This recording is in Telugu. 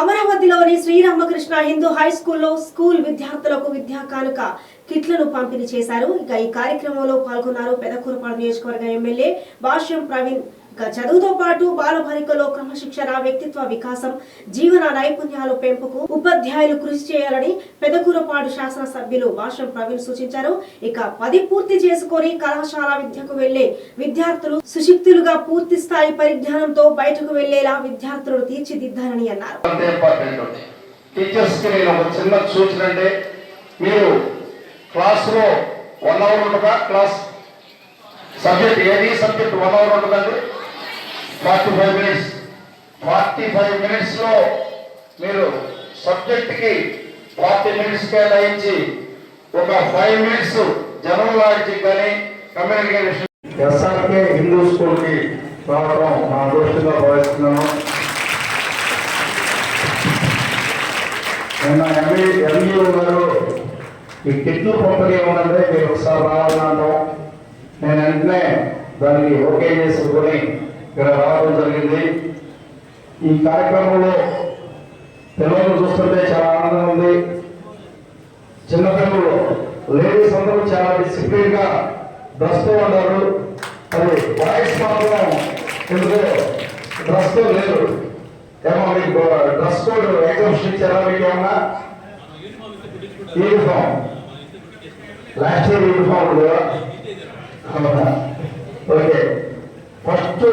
అమరావతిలోని శ్రీరామకృష్ణ హిందూ హై స్కూల్లో స్కూల్ విద్యార్థులకు విద్యా కానుక కిట్లను పంపిణీ చేశారు. ఇక ఈ కార్యక్రమంలో పాల్గొన్నారు పెదకూరపాడు నియోజకవర్గ ఎమ్మెల్యే భాష్యం ప్రవీణ్. ఇక చదువుతో పాటు బాలబాలికలో క్రమశిక్షణ వ్యక్తిత్వ వికాసం జీవన నైపుణ్యాల పెంపుకు ఉపాధ్యాయులు కృషి చేయాలని పెదకూరపాడు శాసనసభ్యులు భాష్యం ప్రవీణ్ సూచించారు. ఇక పది పూర్తి చేసుకొని కళాశాల విద్యకు వెళ్ళే విద్యార్థులు సుశిక్తులుగా పూర్తి స్థాయి పరిజ్ఞానంతో బయటకు వెళ్ళేలా విద్యార్థులను తీర్చిదిద్దారని అన్నారు. టీచర్స్కి నేను ఒక చిన్న సూచన అంటే మీరు క్లాస్లో వన్ అవర్ క్లాస్ సబ్జెక్ట్ ఏది సబ్జెక్ట్ వన్ అవర్ ఉంటుందండి forty five minutes forty five మినిట్స్లో మీరు సబ్జెక్ట్కి ఫార్టీ మినిట్స్ కేటాయించి ఒక ఫైవ్ మినిట్స్ జనరల్ నాలెడ్జ్ కానీ కమ్యూనికేషన్ ఎస్ఆర్కే హిందూ స్కూల్కి రావడం నా దృష్టిగా భావిస్తున్నాను. నిన్న ఎంఈ ఎంఈఓ గారు ఈ కిట్లు పంపిణీ ఉన్నదే మీరు ఒకసారి రావాలన్నాను నేను వెంటనే దానికి ఓకే చేసుకుని ఇక్కడ రావడం జరిగింది. ఈ కార్యక్రమంలో పిల్లలు చూస్తుంటే చాలా ఆనందంగా ఉంది. చిన్నపిల్లలు లేడీస్ అందరూ చాలా డిసిప్లిన్గా డ్రెస్తో ఉన్నారు. మరి బాయ్స్ మాత్రం ఎందుకో డ్రెస్తో లేరు ఏమో మీకు డ్రెస్ కోడ్ ఎగ్జామ్షన్ ఇచ్చారా మీకు ఏమన్నా? Uniform. Last year uniform okay.